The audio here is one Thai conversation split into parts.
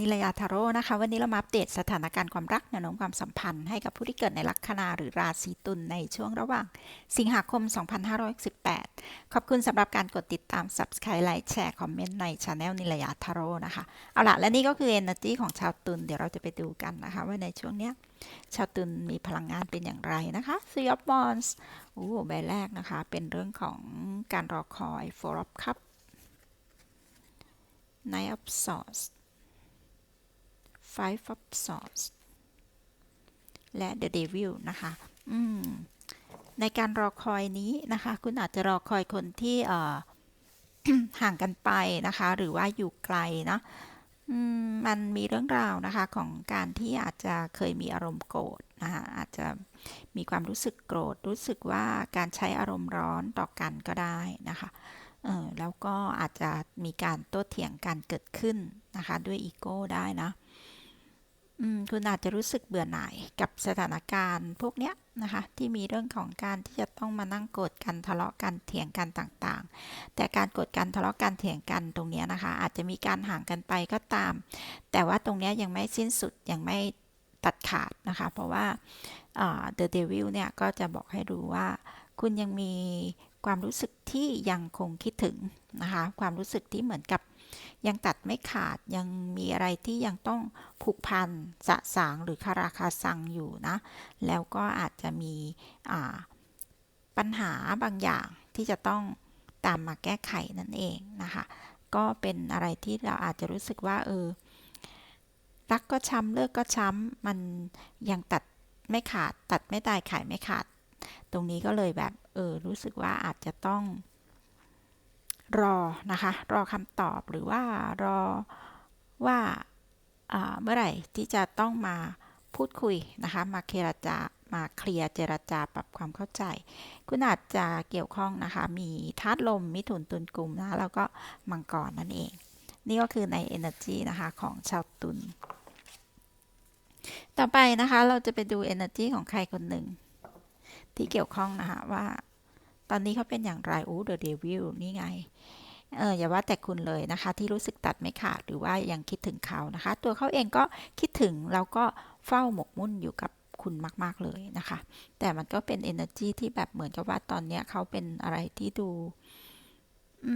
นิลยาทาโร่นะคะ วันนี้เรามาอัปเดตสถานการณ์ความรักแนวโน้มความสัมพันธ์ให้กับผู้ที่เกิดในลัคนาหรือราศีตุลในช่วงระหว่าง สิงหาคม 2518 ขอบคุณสำหรับการกดติดตาม Subscribe ไลค์แชร์คอมเมนต์ในช anel นิลยาทาโร่นะคะ เอาละและนี่ก็คือ Energy ของชาวตุลเดี๋ยวเราจะไปดูกันนะคะ ว่าในช่วงเนี้ยชาวตุลมีพลังงานเป็นอย่างไรนะคะ Three of Wands โอ้ใบแรกนะคะ เป็นเรื่องของการรอคอย Four of Cups Knight of Swords Five of Swords และ The Devil นะคะในการรอคอยนี้นะคะ คุณอาจจะรอคอยคนที่ห่างกันไปนะคะ หรือว่าอยู่ไกลเนาะมมันมีเรื่องราวนะคะของการที่อาจจะเคยมีอารมณ์โกรธนะคะอาจจะมีความรู้สึกโกรธ รู้สึกว่าการใช้อารมณ์ร้อนต่อกันก็ได้นะคะเออแล้วก็อาจจะมีการโต้เถียงกันเกิดขึ้นนะคะ ด้วยอีโก้ได้นะ คุณอาจจะรู้สึกเบื่อหน่ายกับสถานการณ์พวกเนี้ยนะคะ ที่มีเรื่องของการที่จะต้องมานั่งโกรธกันทะเลาะกันเถียงกันต่างๆ แต่การโกรธกันทะเลาะกันเถียงกันตรงนี้นะคะ อาจจะมีการห่างกันไปก็ตาม แต่ว่าตรงนี้ยังไม่สิ้นสุดยังไม่ตัดขาดนะคะ เพราะว่าอ่า The Devil เนี่ยก็จะบอกให้รู้ว่าคุณยังมี ความรู้สึกที่ยังคงคิดถึงนะคะ ความรู้สึกที่เหมือนกับยังตัดไม่ขาดยังมีอะไรที่ยังต้องผูกพันสะสางหรือคาราคาซังอยู่นะ แล้วก็อาจจะมีปัญหาบางอย่างที่จะต้องตามมาแก้ไขนั่นเองนะคะ ก็เป็นอะไรที่เราอาจจะรู้สึกว่าเออรักก็ช้ำเลิกก็ช้ำมันยังตัดไม่ขาดตัดไม่ตายขายไม่ขาด ตรงนี้ก็เลยแบบ เออ รู้สึกว่าอาจจะต้อง รอนะคะ รอคำตอบหรือว่ารอว่าเมื่อไหร่ที่จะต้องมาพูดคุยนะคะ มาเครจามาเคลียร์เจรจาปรับความเข้าใจ คุณอาจจะเกี่ยวข้องนะคะ มีธาตุลม มิถุนตุลกลุ่มนะแล้วก็มังกรนั่นเอง นี่ก็คือใน Energy นะคะของชาวตุลต่อไปนะคะเราจะไปดู Energy ของใครคนหนึ่ง ที่เกี่ยวข้องนะคะว่า ตอนนี้เขาเป็นอย่างไรอู้ The Devil นี่ไงเอออย่าว่าแต่คุณเลยนะคะ ที่รู้สึกตัดไม่ขาดหรือว่ายังคิดถึงเขานะคะ ตัวเขาเองก็คิดถึงแล้วก็เฝ้าหมกมุ่นอยู่กับคุณมาก ๆ เลยนะคะ แต่มันก็เป็น energy ที่แบบเหมือนกับว่าตอนนี้เขาเป็นอะไรที่ดู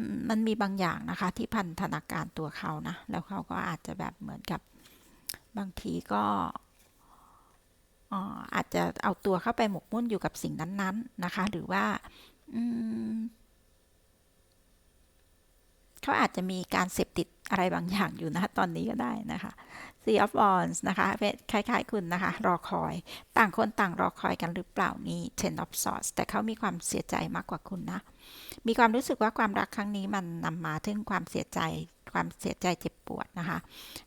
มมันมีบางอย่างนะคะ ที่พันธนาการตัวเขานะ แล้วเขาก็อาจจะแบบเหมือนกับบางทีก็ อาจจะเอาตัวเข้าไปหมกมุ่นอยู่กับสิ่งนั้นๆนะคะ หรือว่าเขาอาจจะมีการเสพติดอะไรบางอย่างอยู่นะตอนนี้ก็ได้นะคะ Sea of Wands นะคะเป็นคล้าย ๆ คุณนะคะ รอคอย ต่างคนต่างรอคอยกันหรือเปล่านี่ Ten of Swords แต่เขามีความเสียใจมากกว่าคุณนะ มีความรู้สึกว่าความรักครั้งนี้มันนำมาถึงความเสียใจ ความเสียใจเจ็บปวดนะคะ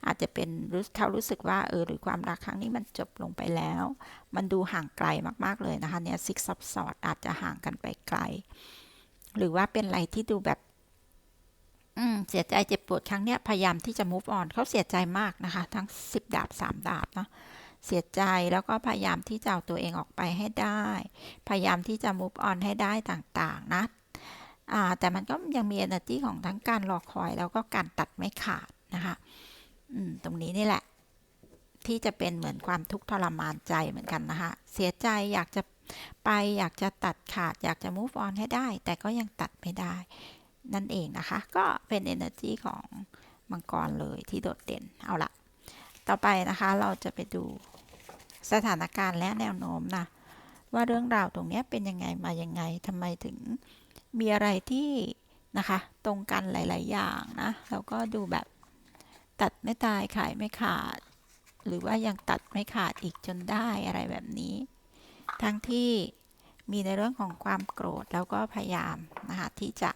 อาจจะเป็นรู้เขารู้สึกว่าเออหรือความรักครั้งนี้มันจบลงไปแล้ว มันดูห่างไกลมากๆเลยนะคะเนี่ย Six of Swords อาจจะห่างกันไปไกล หรือว่าเป็นอะไรที่ดูแบบอืมเสียใจเจ็บปวดครั้งเนี้ยพยายามที่จะ move on เขาเสียใจมากนะคะ ทั้ง 10 ดาบ 3 ดาบเนาะเสียใจแล้วก็พยายามที่จะเอาตัวเองออกไปให้ได้ พยายามที่จะ move on ให้ได้ต่างๆ นะ แต่มันก็ยังมี energy ของทั้งการรอคอย แล้วก็การตัดไม่ขาดนะคะตรงนี้นี่แหละ ที่จะเป็นเหมือนความทุกข์ทรมานใจเหมือนกันนะคะเสียใจอยากจะไปอยากจะตัดขาด อยากจะ move on ให้ได้ แต่ก็ยังตัดไม่ได้ นั่นเองนะคะ ก็เป็น energy ของมังกรเลยที่โดดเด่นเอาละต่อไปนะคะเราจะไปดูสถานการณ์และแนวโน้มนะว่าเรื่องราวตรงนี้เป็นยังไงมายังไงทำไมถึง มีอะไรที่นะคะ ตรงกันหลาย ๆ อย่างนะแล้วก็ดูแบบตัดไม่ตายขายไม่ขาด หรือว่ายังตัดไม่ขาดอีกจนได้อะไรแบบนี้ ทั้งที่มีในเรื่องของความโกรธแล้วก็พยายามนะคะที่จะ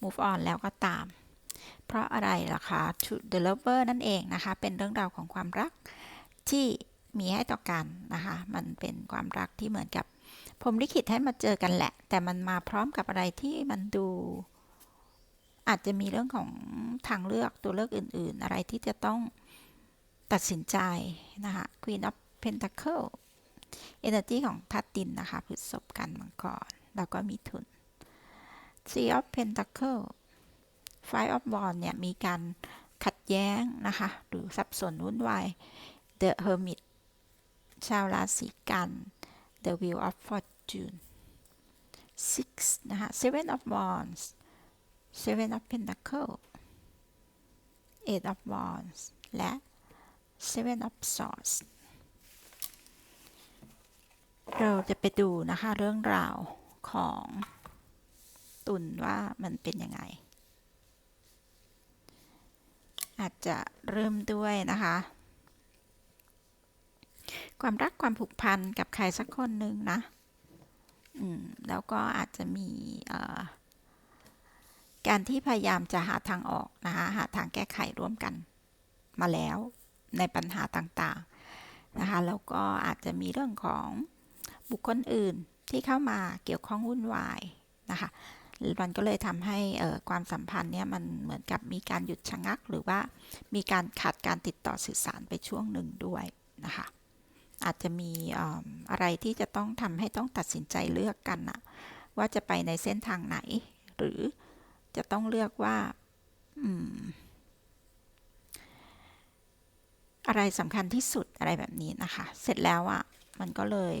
move on แล้วก็ตาม เพราะอะไรล่ะคะ to the lover นั่นเองนะคะ เป็นเรื่องราวของความรักที่มีให้ต่อกันนะคะ มันเป็นความรักที่เหมือนกับ ผมลิขิตให้มาเจอกันแหละ แต่มันมาพร้อมกับอะไรที่มันดู อาจจะมีเรื่องของทางเลือกตัวเลือกอื่น ๆ อะไรที่จะต้องตัดสินใจนะคะ Queen of Pentacle Energy ของทัดดินนะคะพฤษภกันมังกรแล้วก็มีทุน Three of Pentacle Five of Wands เนี่ยมีการขัดแย้งนะคะ หรือสับสนวุ่นวาย The Hermit ชาวราศีกัน The Wheel of Fortune Six นะคะ Seven of Wands Seven of Pentacles Eight of Wands และ Seven of Swords เราจะไปดูนะคะ เรื่องราวของตุลว่ามันเป็นยังไง อาจจะเริ่มด้วยนะคะ ความรักความผูกพันกับใครสักคนหนึ่งนะอืมแล้วก็อาจจะมีเอ่อการที่พยายามจะหาทางออกนะคะหาทางแก้ไขร่วมกันมาแล้วในปัญหาต่างๆนะคะแล้วก็อาจจะมีเรื่องของบุคคลอื่นที่เข้ามาเกี่ยวข้องวุ่นวายนะคะมันก็เลยทำให้ความสัมพันธ์เนี่ยมันเหมือนกับมีการหยุดชะงัก หรือว่ามีการขาดการติดต่อสื่อสารไปช่วงหนึ่งด้วยนะคะ อาจจะมีอะไรที่จะต้องทำให้ต้องตัดสินใจเลือกกันนะว่าจะไปในเส้นทางไหน หรือจะต้องเลือกว่าอืมอะไรสำคัญที่สุดอะไรแบบนี้นะคะ เสร็จแล้วอะ่ะ มันก็เลย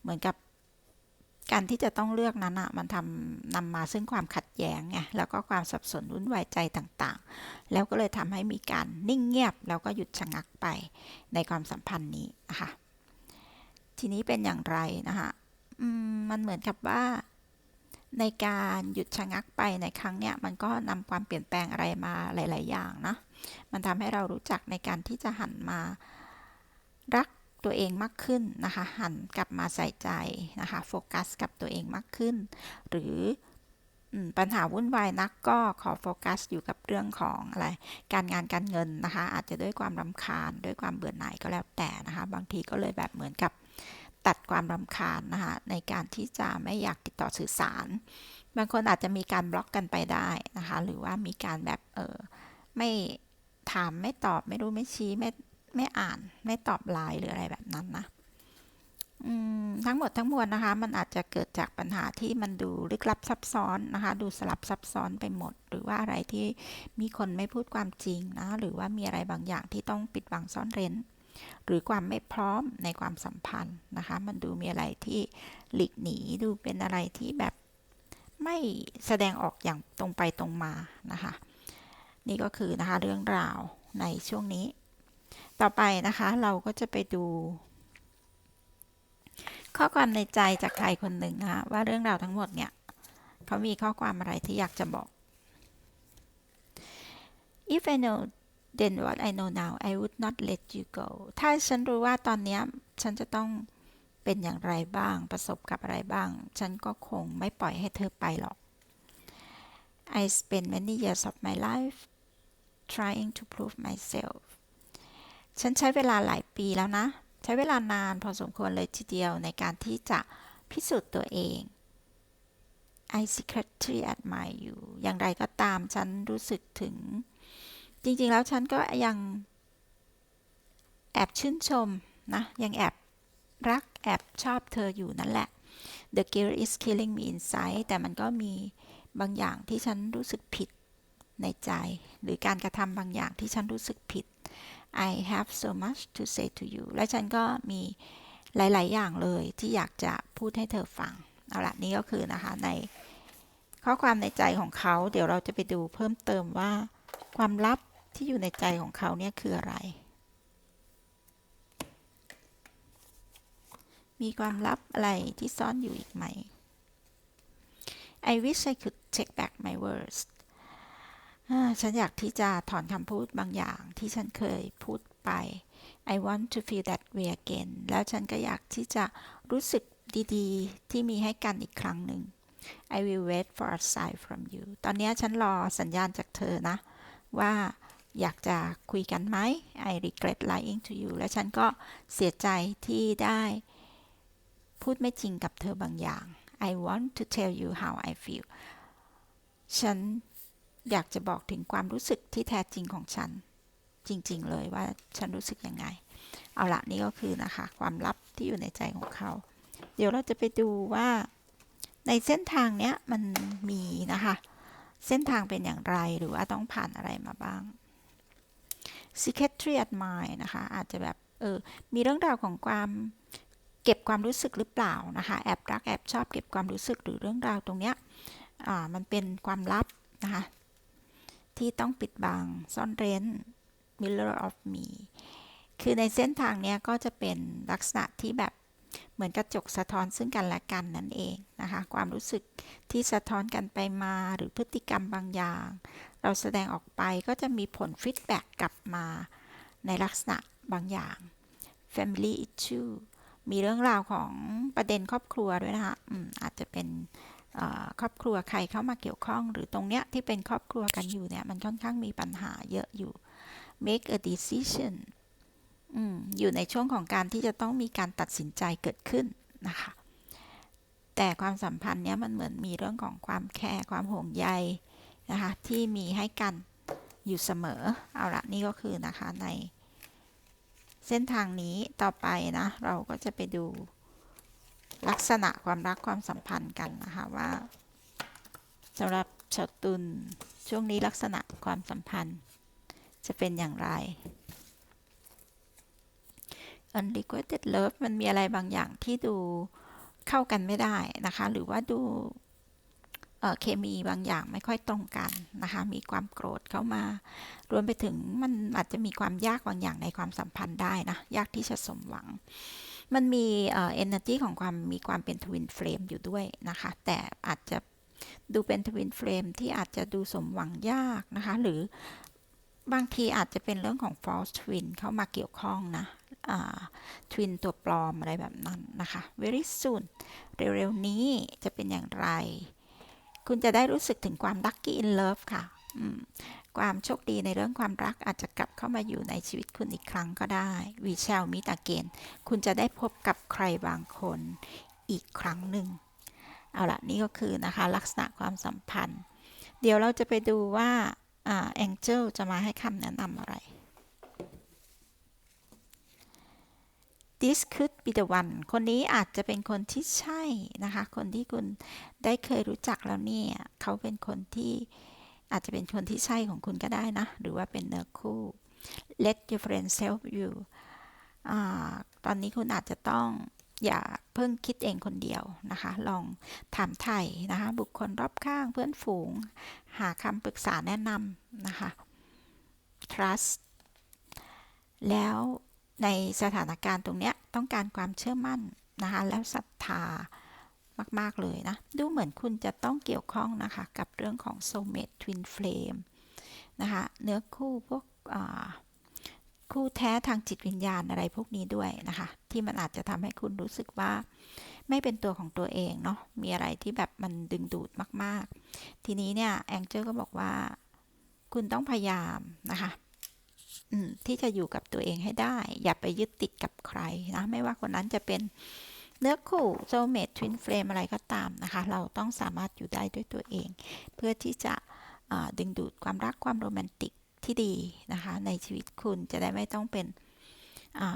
เหมือนกับ การที่จะต้องเลือกนั้นอะ่ะมันทำนำมาซึ่งความขัดแย้งไงแล้วก็ความสับสนวุ่นวายใจต่างๆ แล้วก็เลยทำให้มีการนิ่งเงียบ แล้วก็หยุดชะงักไปในความสัมพันธ์นี้นะคะทีนี้เป็นอย่างไรนะคะมันเหมือนกับว่าในการหยุดชะงักไปในครั้งเนี้ยมันก็นำความเปลี่ยนแปลงอะไรมาหลาย ๆ อย่างนะ มันทำให้เรารู้จักในการที่จะหันมารัก ตัวเองมากขึ้นนะคะ หันกลับมาใส่ใจนะคะ โฟกัสกับตัวเองมากขึ้น หรืออปัญหาวุ่นวายนักก็ขอโฟกัสอยู่กับเรื่องของอะไร การงานการเงินนะคะ อาจจะด้วยความรำคาญด้วยความเบื่อหน่ายก็แล้วแต่นะคะ บางทีก็เลยแบบเหมือนกับตัดความรำคาญนะคะในการที่จะไม่อยากติดต่อสื่อสาร บางคนอาจจะมีการบล็อกกันไปได้นะคะ หรือว่ามีการแบบเออไม่ถามไม่ตอบไม่รู้ไม่ชี้ไม่ ไม่อ่านไม่ตอบไลน์หรืออะไรแบบนั้นนะทั้งหมดทั้งมวลนะคะ มันอาจจะเกิดจากปัญหาที่มันดูลึกลับซับซ้อนนะคะ ดูสลับซับซ้อนไปหมด หรือว่าอะไรที่มีคนไม่พูดความจริงนะ หรือว่ามีอะไรบางอย่างที่ต้องปิดบังซ่อนเร้น หรือความไม่พร้อมในความสัมพันธ์นะคะ มันดูมีอะไรที่หลีกหนีดูเป็นอะไรที่แบบไม่แสดงออกอย่างตรงไปตรงมานะคะ นี่ก็คือนะคะเรื่องราวในช่วงนี้ ต่อไปนะคะเราก็จะไปดู ข้อความในใจจากใครคนหนึ่งนะคะว่าเรื่องราวทั้งหมดเนี่ยเขามีข้อความอะไรที่อยากจะบอก if I know then what I know now I would not let you go ถ้าฉันรู้ว่าตอนนี้ฉันจะต้องเป็นอย่างไรบ้างประสบกับอะไรบ้าง ฉันก็คงไม่ปล่อยให้เธอไปหรอก I spent many years of my life trying to prove myself ฉันใช้เวลาหลายปีแล้วนะ ใช้เวลานานพอสมควรเลยทีเดียวในการที่จะพิสูจน์ตัวเอง I secretly admire you อย่างไรก็ตามฉันรู้สึกถึง จริงๆแล้วฉันก็ยังแอบชื่นชมนะ ยังแอบรักแอบชอบเธออยู่นั่นแหละ The guilt is killing me inside แต่มันก็มีบางอย่างที่ฉันรู้สึกผิดในใจ หรือการกระทำบางอย่างที่ฉันรู้สึกผิด I have so much to say to you และฉันก็มีหลาย ๆ อย่างเลยที่อยากจะพูดให้เธอฟัง เอาละนี่ก็คือนะคะในข้อความในใจของเขา เดี๋ยวเราจะไปดูเพิ่มเติมว่า ความลับที่อยู่ในใจของเขาเนี่ยคืออะไร มีความลับอะไรที่ซ่อนอยู่อีกไหม I wish I could take back my words ฉันอยากที่จะถอนคำพูดบางอย่างที่ฉันเคยพูดไป I want to feel that way again แล้วฉันก็อยากที่จะรู้สึกดีๆ ที่มีให้กันอีกครั้งหนึ่ง I will wait for a sign from you ตอนนี้ฉันรอสัญญาณจากเธอนะ ว่าอยากจะคุยกันไหม I regret lying to you และฉันก็เสียใจที่ได้พูดไม่จริงกับเธอบางอย่าง I want to tell you how I feel ฉัน อยากจะบอกถึงความรู้สึกที่แท้จริงของฉัน จริง ๆ เลยว่าฉันรู้สึกยังไง เอาละนี่ก็คือนะคะ ความลับที่อยู่ในใจของเขา เดี๋ยวเราจะไปดูว่า ในเส้นทางเนี้ยมันมีนะคะ เส้นทางเป็นอย่างไรหรือว่าต้องผ่านอะไรมาบ้าง secretary mind นะคะ อาจจะแบบเออมีเรื่องราวของความเก็บความรู้สึกหรือเปล่านะคะ แอบรักแอบชอบเก็บความรู้สึกหรือเรื่องราวตรงเนี้ยอ่ามันเป็นความลับนะคะ ที่ต้องปิดบัง ซ่อนเร้น mirror of me คือในเส้นทางนี้ก็จะเป็นลักษณะที่แบบเหมือนกระจกสะท้อนซึ่งกันและกันนั่นเองนะคะ ความรู้สึกที่สะท้อนกันไปมาหรือพฤติกรรมบางอย่าง เราแสดงออกไปก็จะมีผลฟีดแบ็กกลับมาในลักษณะบางอย่าง family issue มีเรื่องราวของประเด็นครอบครัวด้วยนะคะออาจจะเป็น ครอบครัวใครเข้ามาเกี่ยวข้อง หรือตรงเนี้ยที่เป็นครอบครัวกันอยู่เนี่ยมันค่อนข้างมีปัญหาเยอะอยู่ make a decision อืมอยู่ในช่วงของการที่จะต้องมีการตัดสินใจเกิดขึ้นนะคะ แต่ความสัมพันธ์เนี้ยมันเหมือนมีเรื่องของความแคร์ความห่วงใยนะคะที่มีให้กันอยู่เสมอ เอาละนี่ก็คือนะคะในเส้นทางนี้ต่อไปนะ เราก็จะไปดู ลักษณะความรักความสัมพันธ์กันนะคะว่าสำหรับชาวตุลช่วงนี้ลักษณะความสัมพันธ์ จะเป็นอย่างไร unrequited love มันมีอะไรบางอย่างที่ดูเข้ากันไม่ได้นะคะ หรือว่าดูเคมีบางอย่างไม่ค่อยตรงกันนะคะ มีความโกรธเข้ามารวมไปถึงมันอาจจะมีความยากบางอย่างในความสัมพันธ์ได้นะ ยากที่จะสมหวัง มันมีเอ่อ energy ของความมีความเป็นทวินเฟรมอยู่ด้วยนะคะ แต่อาจจะดูเป็นทวินเฟรมที่อาจจะดูสมหวังยากนะคะ หรือบางทีอาจจะเป็นเรื่องของ false twin เข้ามาเกี่ยวข้องนะทวินตัวปลอมอะไรแบบนั้นนะคะ very soon เร็วๆนี้จะเป็นอย่างไร คุณจะได้รู้สึกถึงความ lucky in love ค่ะ ความโชคดีในเรื่องความรักอาจจะกลับเข้ามาอยู่ในชีวิตคุณอีกครั้งก็ได้ we shall meet again คุณจะได้พบกับใครบางคนอีกครั้งหนึ่ง เอาละนี่ก็คือนะคะลักษณะความสัมพันธ์ เดี๋ยวเราจะไปดูว่าแองเจิลจะมาให้คำแนะนำอะไร this could be the one คนนี้อาจจะเป็นคนที่ใช่นะคะ คนที่คุณได้เคยรู้จักแล้วเนี่ย เขาเป็นคนที่ อาจจะเป็นคนที่ใช่ของคุณก็ได้นะ หรือว่าเป็นเนื้อคู่ let your friends help you อตอนนี้คุณอาจจะต้องอย่าเพิ่งคิดเองคนเดียวนะคะ ลองถามไถ่นะคะ บุคคลรอบข้างเพื่อนฝูง หาคำปรึกษาแนะนำนะคะ trust แล้วในสถานการณ์ตรงนี้ต้องการความเชื่อมั่นนะคะ แล้วศรัทธา มาก ๆ เลยนะ ดูเหมือนคุณจะต้องเกี่ยวข้องนะคะ กับเรื่องของ soulmate twin flame นะคะเนื้อคู่พวกคู่แท้ทางจิตวิญญาณอะไรพวกนี้ด้วยนะคะ ที่มันอาจจะทำให้คุณรู้สึกว่า ไม่เป็นตัวของตัวเองเนาะมีอะไรที่แบบมันดึงดูดมาก ๆ ทีนี้เนี่ยแองเจิลก็บอกว่า คุณต้องพยายามนะคะที่จะอยู่กับตัวเองให้ได้ อย่าไปยึดติดกับใครนะไม่ว่าคนนั้นจะเป็น เนื้อคู่โซเมททวินเฟรมอะไรก็ตามนะคะ เราต้องสามารถอยู่ได้ด้วยตัวเอง เพื่อที่จะดึงดูดความรักความโรแมนติกที่ดีนะคะ ในชีวิตคุณจะได้ไม่ต้องเป็น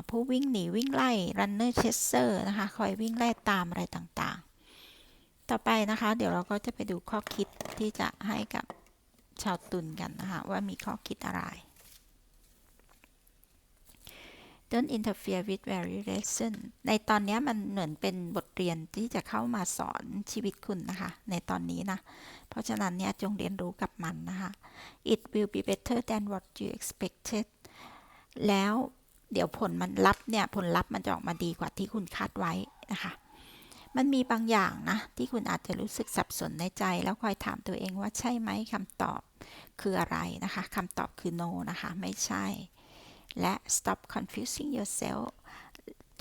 ผู้วิ่งหนีวิ่งไล่รันเนอร์เชสเซอร์นะคะ คอยวิ่งไล่ตามอะไรต่างๆ ต่อไปนะคะ เดี๋ยวเราก็จะไปดูข้อคิดที่จะให้กับชาวตุลกันนะคะ ว่ามีข้อคิดอะไร don't interfere with very lesson ในตอนนี้มันเหมือนเป็นบทเรียนที่จะเข้ามาสอนชีวิตคุณนะคะ ในตอนนี้นะ เพราะฉะนั้นเนี่ยจงเรียนรู้กับมันนะคะ it will be better than what you expected แล้วเดี๋ยวผลมันลับเนี่ยผลลัพธ์มันจะออกมาดีกว่าที่คุณคาดไว้นะคะ มันมีบางอย่างนะ ที่คุณอาจจะรู้สึกสับสนในใจ แล้วคอยถามตัวเองว่าใช่ไหมคำตอบคืออะไรนะคะคำตอบคือ no นะคะ ไม่ใช่ และ stop confusing yourself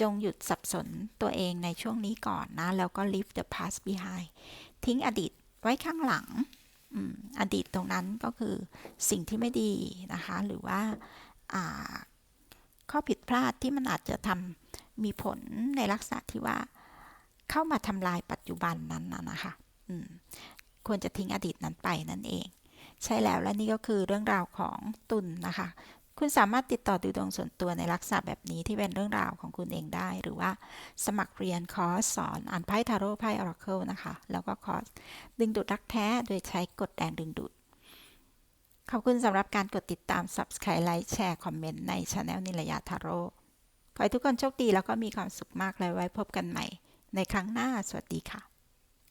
จงหยุดสับสนตัวเองในช่วงนี้ก่อนนะ แล้วก็ leave the past behind ทิ้งอดีตไว้ข้างหลังอดีตตรงนั้นก็คือสิ่งที่ไม่ดีนะคะ หรือว่าข้อผิดพลาดที่มันอาจจะทำมีผลในลักษณะที่ว่าเข้ามาทำลายปัจจุบันนั้นนะคะควรจะทิ้งอดีตนั้นไปนั่นเอง ใช่แล้วและนี่ก็คือเรื่องราวของตุนนะคะ คุณสามารถติดต่อดูดวงส่วนตัวในลักษณะแบบนี้ที่เป็นเรื่องราวของคุณเองได้ หรือว่าสมัครเรียนคอร์สสอนอ่านไพ่ทาโร่ไพ่ออราเคิลนะคะ แล้วก็คอร์สดึงดูดรักแท้โดยใช้กฎแรงดึงดูด ขอบคุณสำหรับการกดติดตาม Subscribe ไลค์แชร์คอมเมนต์ใน Channel นิลยาทาโร่ขอให้ทุกคนโชคดีแล้วก็มีความสุขมากเลยไว้พบกันใหม่ ในครั้งหน้าสวัสดีค่ะ